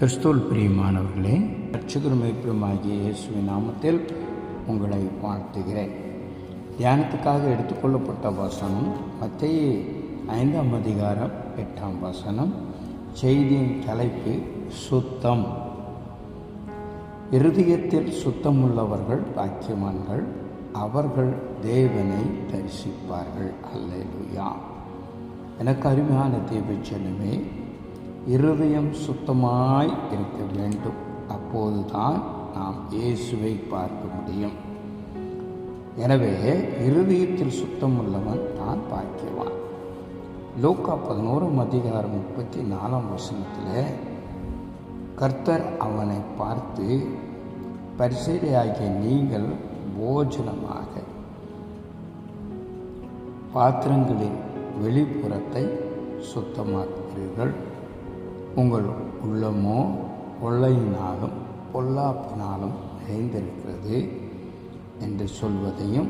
கிறிஸ்துவல் பிரியமானவர்களே ரட்சகருமைப்புறமாகிய இயேசுவின் நாமத்தில் உங்களை வாழ்த்துகிறேன். தியானத்துக்காக எடுத்துக்கொள்ளப்பட்ட வசனம் மத்திய ஐந்தாம் அதிகாரம் எட்டாம் வசனம் செய்தியின் தலைப்பு சுத்தம். இருதயத்தில் சுத்தமுள்ளவர்கள் பாக்கியவான்கள் அவர்கள் தேவனை தரிசிப்பார்கள். அல்லேலூயா. எனக்கு அருமையான தேவச்சனமே இருதயம் சுத்தமாய் இருக்க வேண்டும். அப்போதுதான் நாம் இயேசுவை பார்க்க முடியும். எனவே இருதயத்தில் சுத்தம் உள்ளவன் தான் பாக்கியவான். லோக்கா பதினோராம் அதிகாரம் முப்பத்தி நாலாம் வசனத்தில் கர்த்தர் அவனை பார்த்து பரிசையாகிய நீங்கள் போஜனமாக பாத்திரங்களின் வெளிப்புறத்தை சுத்தமாக்குகிறீர்கள். உங்கள் உள்ளமோ கொள்ளையினாலும் பொல்லாப்பினாலும் நிறைந்திருக்கிறது என்று சொல்வதையும்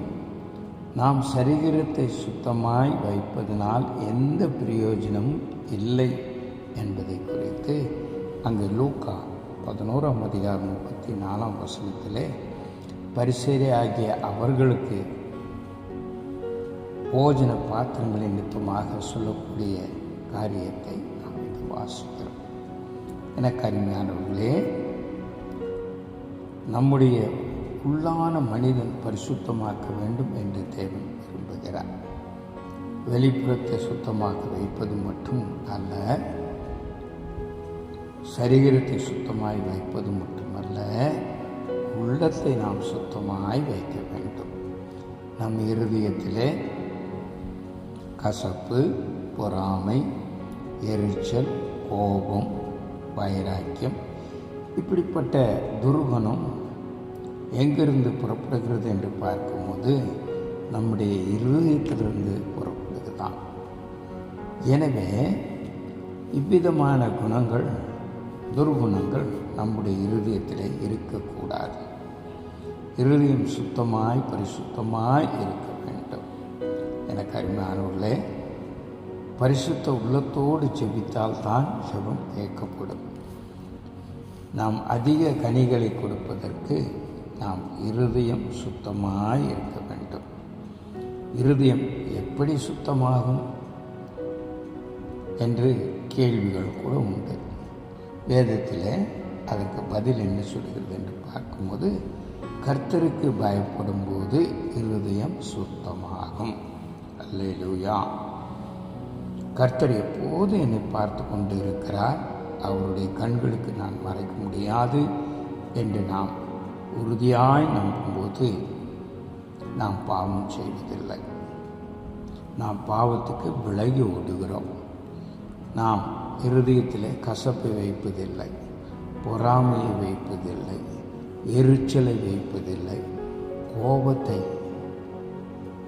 நாம் சரீரத்தை சுத்தமாய் வைப்பதனால் எந்த பிரயோஜனமும் இல்லை என்பதை குறித்து அங்கு லூக்கா பதினோராம் அதிகாரம் முப்பத்தி நாலாம் வசனத்திலே பரிசேரை ஆகிய அவர்களுக்கு போஜன பாத்திரங்களின் நிமித்தமாக சொல்லக்கூடிய காரியத்தை வாசிக்கிறோம். எனக்கு அருமையானவர்களே நம்முடைய உள்ளான மனிதன் பரிசுத்தமாக்க வேண்டும் என்று தேவன் விரும்புகிறார். வெளிப்புறத்தை சுத்தமாக்க வைப்பது மட்டும் அல்ல சரீரத்தை சுத்தமாய் வைப்பது மட்டுமல்ல உள்ளத்தை நாம் சுத்தமாய் வைக்க வேண்டும். நம் இருதயத்திலே கசப்பு பொறாமை எரிச்சல் கோபம் வைராக்கியம் இப்படிப்பட்ட துர்குணம் எங்கிருந்து புறப்படுகிறது என்று பார்க்கும்போது நம்முடைய இருதயத்திலிருந்து புறப்படுகிறதாம். எனவே இவ்விதமான குணங்கள் துர்குணங்கள் நம்முடைய இருதயத்தில் இருக்கக்கூடாது. இருதயம் சுத்தமாய் பரிசுத்தமாய் இருக்க வேண்டும். எனக்கு அருமையானவர்களே பரிசுத்த உள்ளத்தோடு செபித்தால் தான் ஜெபம் கேட்கப்படும். நாம் அதிக கனிகளை கொடுப்பதற்கு நாம் இருதயம் சுத்தமாய் இருக்க வேண்டும். இருதயம் எப்படி சுத்தமாகும் என்று கேள்விகள் கூட உண்டு. வேதத்தில் அதுக்கு பதில் என்ன சொல்கிறது என்று பார்க்கும்போது கர்த்தருக்கு பயப்படும் போது இருதயம் சுத்தமாகும். அல்லேலூயா. கர்த்தர் எப்போது என்னை பார்த்து கொண்டு இருக்கிறார் அவருடைய கண்களுக்கு நான் மறைக்க முடியாது என்று நாம் உறுதியாய் நம்பும்போது நாம் பாவம் செய்வதில்லை. நாம் பாவத்துக்கு விலகி ஓடுகிறோம். நாம் இருதயத்தில் கசப்பை வைப்பதில்லை பொறாமையை வைப்பதில்லை எரிச்சலை வைப்பதில்லை கோபத்தை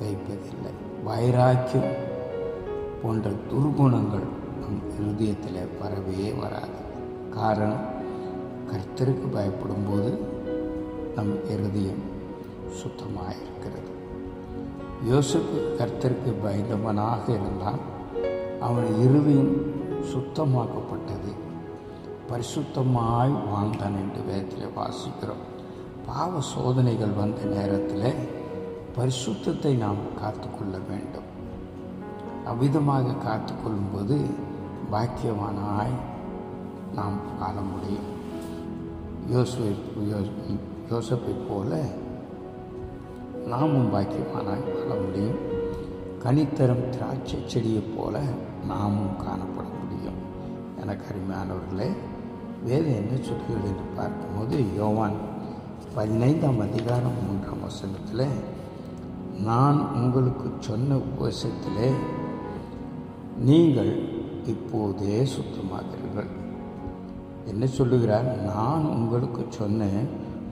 வைப்பதில்லை வைராக்கியம் போன்ற துர்குணங்கள் நம் இருதயத்தில் வரவே வராது. காரணம் கர்த்தருக்கு பயப்படும் போது நம் இருதயம் சுத்தமாக இருக்கிறது யோசுக்கு கர்த்தருக்கு பயந்தவனாக இருந்தான். அவன் இருதயம் சுத்தமாக்கப்பட்டது. பரிசுத்தமாய் வாழ்ந்தான் என்று வேதத்தில் வாசிக்கிறோம். பாவ சோதனைகள் வந்த நேரத்தில் பரிசுத்தத்தை நாம் காத்துக்கொள்ள வேண்டும். அவ்விதமாக காத்துக்கொள்ளும்போது பாக்கியவானாய் நாம் வாழ முடியும். யோசுவை யோசப்பை போல நாமும் பாக்கியமானாய் வாழ முடியும். கனித்தரும் திராட்சை செடியைப் போல நாமும் காணப்பட முடியும். எனக்கு அருமையானவர்களே வேறு என்ன சொல்கிறது என்று பார்க்கும்போது யோவான் பதினைந்தாம் அதிகாரம் மூன்றாம் வசனத்தில் நான் உங்களுக்கு சொன்ன உபதேசத்திலே நீங்கள் இப்போதே சுத்தமாகிறீர்கள். என்ன சொல்லுகிறார்? நான் உங்களுக்கு சொன்ன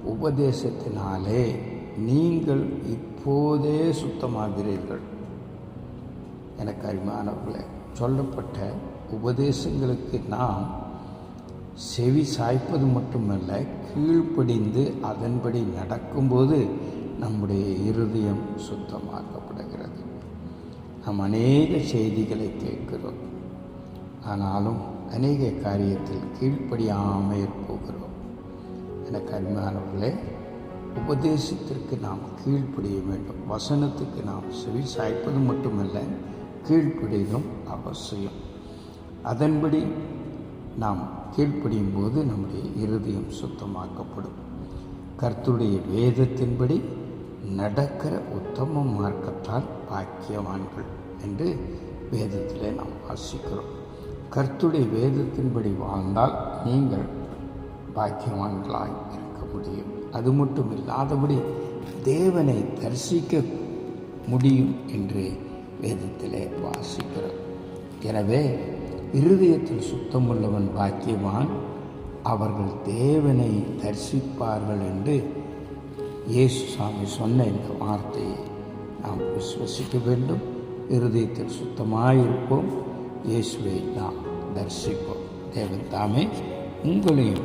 உபதேசத்தினாலே நீங்கள் இப்போதே சுத்தமாகிறீர்கள். எனக்கு அறிமானவர்களே சொல்லப்பட்ட உபதேசங்களுக்கு நாம் செவி சாய்ப்பது மட்டுமல்ல கீழ்ப்படிந்து அதன்படி நடக்கும்போது நம்முடைய இருதயம் சுத்தமாக்கப்படுகிறது. நாம் அநேக செய்திகளை கேட்கிறோம். ஆனாலும் அநேக காரியத்தில் கீழ்ப்படியாமல் போகிறோம். எனக்கு அருமையானவர்களே உபதேசத்திற்கு நாம் கீழ்ப்படிய வேண்டும். வசனத்துக்கு நாம் செவி சாய்ப்பது மட்டுமல்ல கீழ்ப்படியதும் அவசியம். அதன்படி நாம் கீழ்ப்படியும் போது நம்முடைய இருதயம் சுத்தமாக்கப்படும். கர்த்துடைய வேதத்தின்படி நடக்கிற உத்தம மார்க்கத்தால் பாக்கியவான்கள். என்று வேதத்திலே நாம் வாசிக்கிறோம். கர்த்துடைய வேதத்தின்படி வாழ்ந்தால் நீங்கள் பாக்கியவான்களாய் இருக்க முடியும். அது மட்டும் இல்லாதபடி தேவனை தரிசிக்க முடியும் என்று வேதத்திலே வாசிக்கிறோம். எனவே இருதயத்தில் சுத்தமுள்ளவன் பாக்கியவான் அவர்கள் தேவனை தரிசிப்பார்கள் என்று இயேசு சாமி சொன்ன இந்த வார்த்தையை நாம் விசுவசிக்க வேண்டும். இருதயத்தில் சுத்தமாயிருப்போம். இயேசுவை நாம் தரிசிப்போம். தேவன் தாமே உங்களையும்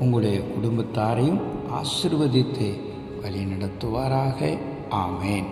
உங்களுடைய குடும்பத்தாரையும் ஆசிர்வதித்து வழி நடத்துவாராக ஆமேன்.